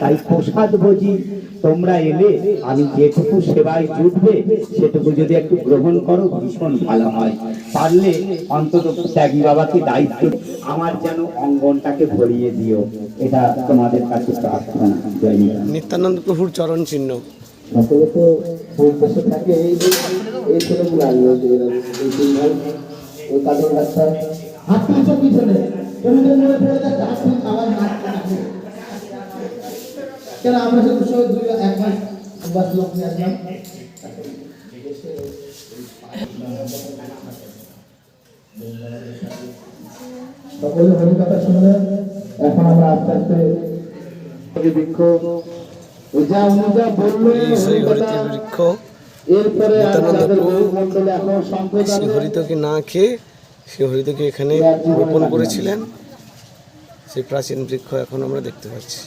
তাই প্রসাদ ভোজি তোমরা এলে আমি যেটুকু সেবায় জুটবে সেটুকু যদি একটু গ্রহণ করো ভীষণ ভালো হয় পারলে অন্তত ত্যাগী বাবাকে দায়িত্ব আমার যেন অঙ্গনটাকে ভরিয়ে দিও এটা তোমাদের কাছে প্রার্থনা নিত্যানন্দ প্রভুর চরণ চিহ্ন সকলে তো বসে থাকে এই এই ছেলেগুলো আসবে এই তিন ভাই ওই কাজল রাস্তা হাত পিছনে কেন আমরা শুধু সবাই দুই এক মাস বাস লোক নিয়ে আসলাম? সকলে হরি কথা শুনলেন এখন আমরা আস্তে আস্তে বৃক্ষ। ও যা উনি যা বললেন হরি কথা, বৃক্ষ। এরপরে আর নিত্যানন্দ মন্ডলে এখন সম্প্রদায় হরিতকে না খেয়ে সেই হরিতকে এখানে রোপণ করেছিলেন। সেই প্রাচীন বৃক্ষ এখন আমরা দেখতে পাচ্ছি।